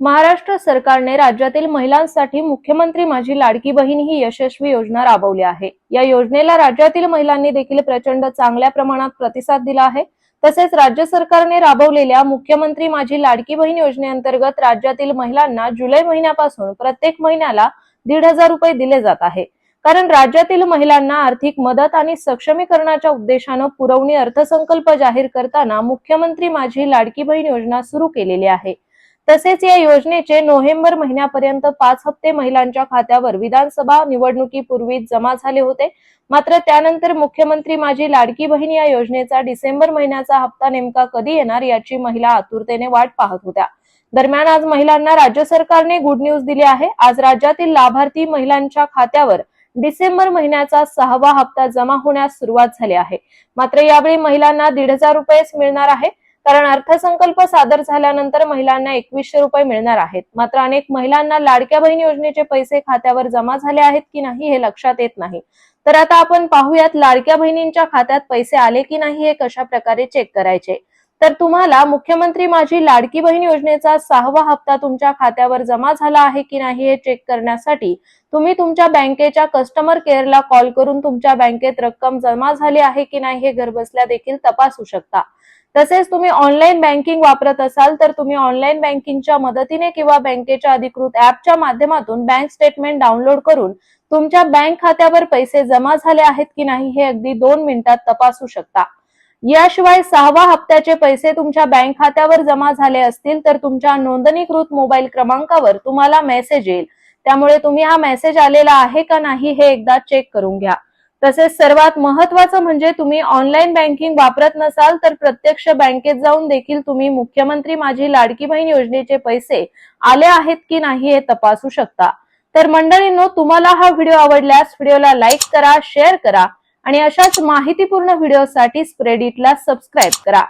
महाराष्ट्र सरकारने राज्यातील महिलांसाठी मुख्यमंत्री माझी लाडकी बहीण ही यशस्वी योजना राबवली आहे. या योजनेला राज्यातील महिलांनी देखील प्रचंड चांगल्या प्रमाणात प्रतिसाद दिला आहे. तसेच राज्य सरकारने राबवलेल्या मुख्यमंत्री माझी लाडकी बहीण योजनेअंतर्गत राज्यातील महिलांना जुलै महिन्यापासून प्रत्येक महिन्याला दीड हजार रुपये दिले जात आहे. कारण राज्यातील महिलांना आर्थिक मदत आणि सक्षमीकरणाच्या उद्देशानं पुरवणी अर्थसंकल्प जाहीर करताना मुख्यमंत्री माझी लाडकी बहीण योजना सुरू केलेली आहे. तसेच या योजनेचे नोव्हेंबर महिन्यापर्यंत पाच हप्ते महिलांच्या खात्यावर विधानसभा निवडणुकीपूर्वी जमा झाले होते. मात्र त्यानंतर मुख्यमंत्री माझी लाडकी बहीण या योजनेचा डिसेंबर महिन्याचा हप्ता नेमका कधी येणार याची महिला आतुरतेने वाट पाहत होत्या. दरम्यान आज महिलांना राज्य सरकारने गुड न्यूज दिली आहे. आज राज्यातील लाभार्थी महिलांच्या खात्यावर डिसेंबर महिन्याचा सहावा हप्ता जमा होण्यास सुरुवात झाली आहे. मात्र यावेळी महिलांना दीड हजार रुपयेच मिळणार आहे. कारण अर्थसंकल्प सादर झाल्यानंतर महिलांना एकवीसशे रुपये मिळणार आहेत. मात्र अनेक महिलांना लाडक्या बहीण योजनेचे पैसे खात्यावर जमा झाले आहेत की नाही हे लक्षात येत नाही. तर आता आपण पाहूयात लाडक्या बहिणींच्या खात्यात पैसे आले की नाही हे कशा प्रकारे चेक करायचे? तर तुम्हाला मुख्यमंत्री माझी लाडकी बहीण योजनेचा सहावा हप्ता तुमच्या खात्यावर जमा झाला आहे की नाही हे चेक करण्यासाठी तुम्ही तुमच्या बँकेच्या कस्टमर केअरला कॉल करून तुमच्या बँकेत रक्कम जमा झाली आहे की नाही हे घरबसल्या देखील तपासू शकता. तसेच तुम्ही ऑनलाईन बँकिंग वापरत असाल तर तुम्ही ऑनलाईन बँकिंगच्या मदतीने किंवा बँकेच्या अधिकृत ऍपच्या माध्यमातून बँक स्टेटमेंट डाउनलोड करून तुमच्या बँक खात्यावर पैसे जमा झाले आहेत की नाही हे अगदी दोन मिनिटात तपासू शकता. याशिवाय सहावा हप्त्याचे पैसे तुमच्या बँक खात्यावर जमा झाले असतील तर तुमच्या नोंदणीकृत मोबाईल क्रमांकावर तुम्हाला मेसेज येईल. त्यामुळे तुम्ही हा मेसेज आलेला आहे का नाही हे एकदा चेक करून घ्या. तसेच सर्वात महत्वाचं म्हणजे तुम्ही ऑनलाईन बँकिंग वापरत नसाल तर प्रत्यक्ष बँकेत जाऊन देखील तुम्ही मुख्यमंत्री माझी लाडकी बहीण योजनेचे पैसे आले आहेत की नाही हे तपासू शकता. तर मंडळींनो तुम्हाला हा व्हिडिओ आवडल्यास व्हिडिओला लाईक करा शेअर करा. आणि अशाच माहितीपूर्ण व्हिडिओसाठी स्प्रेडिटला सबस्क्राईब करा.